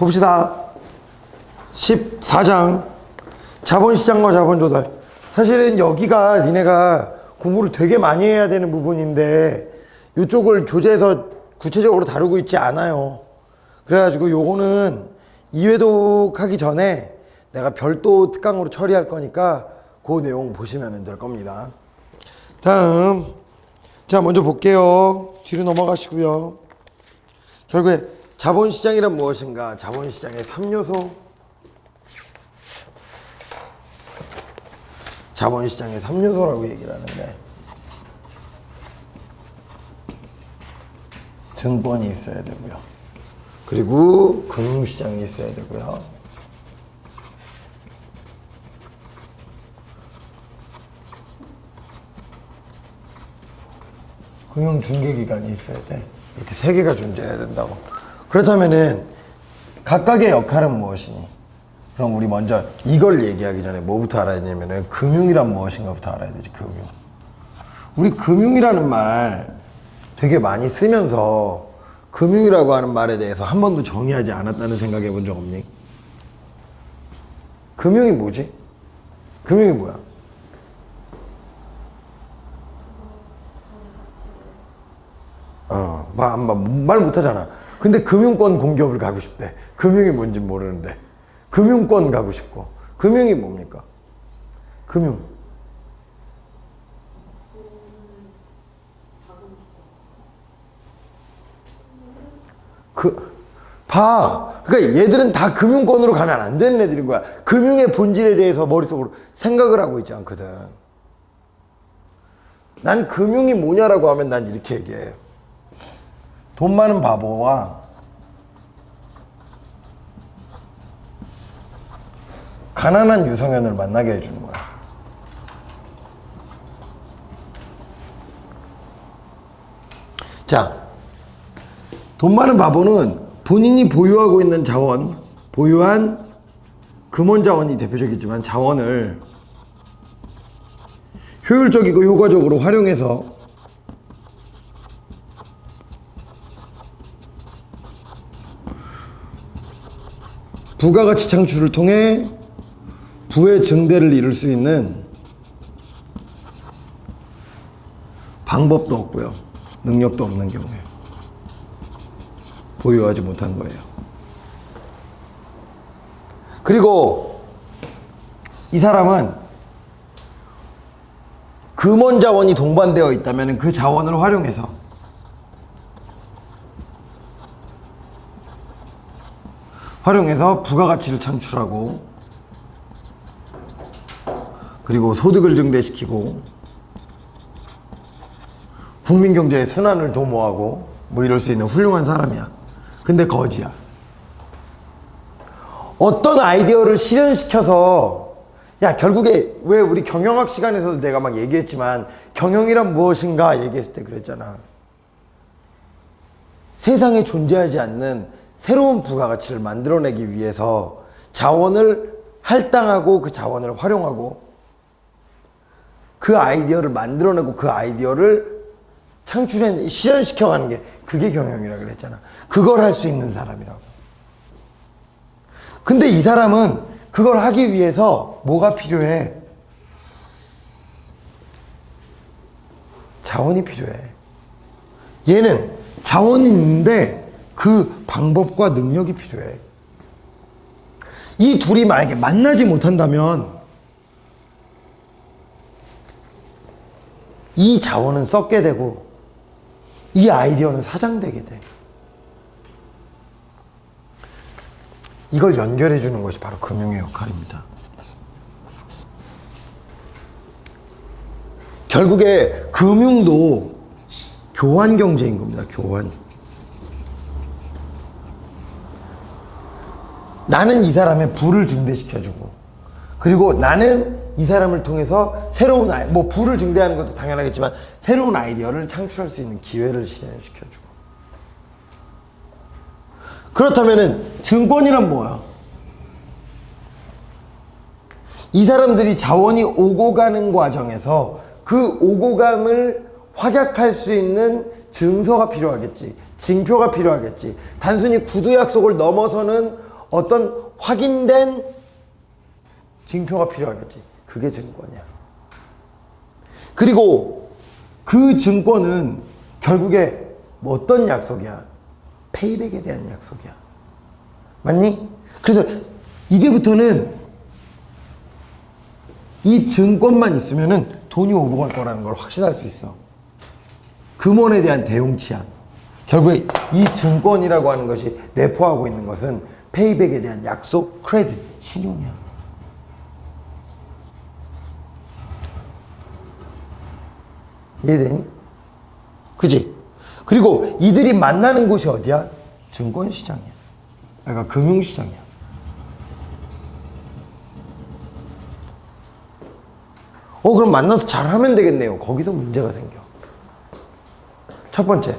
봅시다. 14장 자본시장과 자본조달. 사실은 여기가 니네가 공부를 되게 많이 해야 되는 부분인데 이쪽을 교재에서 구체적으로 다루고 있지 않아요. 그래가지고 요거는 이회독 하기 전에 내가 별도 특강으로 처리할 거니까 그 내용 보시면 될 겁니다. 다음 자 먼저 볼게요. 뒤로 넘어가시고요. 결국에 자본시장이란 무엇인가? 자본시장의 3요소. 자본시장의 3요소라고 얘기를 하는데 증권이 있어야 되고요. 그리고 금융시장이 있어야 되고요. 금융중개기관이 있어야 돼. 이렇게 세 개가 존재해야 된다고. 그렇다면은 각각의 역할은 무엇이니? 그럼 우리 먼저 이걸 얘기하기 전에 뭐부터 알아야 되냐면은 금융이란 무엇인가부터 알아야 되지. 금융. 우리 금융이라는 말 되게 많이 쓰면서 금융이라고 하는 말에 대해서 한 번도 정의하지 않았다는 생각해 본 적 없니? 금융이 뭐지? 금융이 뭐야? 어, 말, 말, 말 못하잖아. 근데 금융권 공기업을 가고 싶대. 금융이 뭔지 모르는데. 금융권 가고 싶고. 금융이 뭡니까? 금융. 그, 봐. 그러니까 얘들은 다 금융권으로 가면 안 되는 애들인 거야. 금융의 본질에 대해서 머릿속으로 생각을 하고 있지 않거든. 난 금융이 뭐냐라고 하면 난 이렇게 얘기해. 돈 많은 바보와 가난한 유성현을 만나게 해주는 거야. 자, 돈 많은 바보는 본인이 보유하고 있는 자원, 보유한 금원 자원이 대표적이지만 자원을 효율적이고 효과적으로 활용해서 부가가치 창출을 통해 부의 증대를 이룰 수 있는 방법도 없고요. 능력도 없는 경우에 보유하지 못한 거예요. 그리고 이 사람은 금원 자원이 동반되어 있다면 그 자원을 활용해서 활용해서 부가가치를 창출하고 그리고 소득을 증대시키고 국민 경제의 순환을 도모하고 뭐 이럴 수 있는 훌륭한 사람이야. 근데 거지야. 어떤 아이디어를 실현시켜서 야 결국에 왜 우리 경영학 시간에서도 내가 막 얘기했지만 경영이란 무엇인가 얘기했을 때 그랬잖아. 세상에 존재하지 않는 새로운 부가가치를 만들어내기 위해서 자원을 할당하고 그 자원을 활용하고 그 아이디어를 만들어내고 그 아이디어를 창출해 실현시켜가는 게 그게 경영이라 그랬잖아. 그걸 할 수 있는 사람이라고. 근데 이 사람은 그걸 하기 위해서 뭐가 필요해? 자원이 필요해. 얘는 자원이 있는데 그 방법과 능력이 필요해. 이 둘이 만약에 만나지 못한다면 이 자원은 썩게 되고 이 아이디어는 사장되게 돼. 이걸 연결해 주는 것이 바로 금융의 역할입니다. 결국에 금융도 교환 경제인 겁니다. 교환. 나는 이 사람의 부를 증대시켜주고, 그리고 나는 이 사람을 통해서 새로운 아이, 뭐 부를 증대하는 것도 당연하겠지만 새로운 아이디어를 창출할 수 있는 기회를 실현시켜주고. 그렇다면은 증권이란 뭐야? 이 사람들이 자원이 오고 가는 과정에서 그 오고 감을 확약할 수 있는 증서가 필요하겠지. 징표가 필요하겠지. 단순히 구두 약속을 넘어서는 어떤 확인된 증표가 필요하겠지. 그게 증권이야. 그리고 그 증권은 결국에 뭐 어떤 약속이야? 페이백에 대한 약속이야. 맞니? 그래서 이제부터는 이 증권만 있으면은 돈이 오고 갈 거라는 걸 확신할 수 있어. 금원에 대한 대용 치안. 결국에 이 증권이라고 하는 것이 내포하고 있는 것은 페이백에 대한 약속, 크레딧, 신용이야. 이해되니? 그지? 그리고 이들이 만나는 곳이 어디야? 증권시장이야. 그러니까 금융시장이야. 어, 그럼 만나서 잘 하면 되겠네요. 거기서 문제가 생겨. 첫 번째,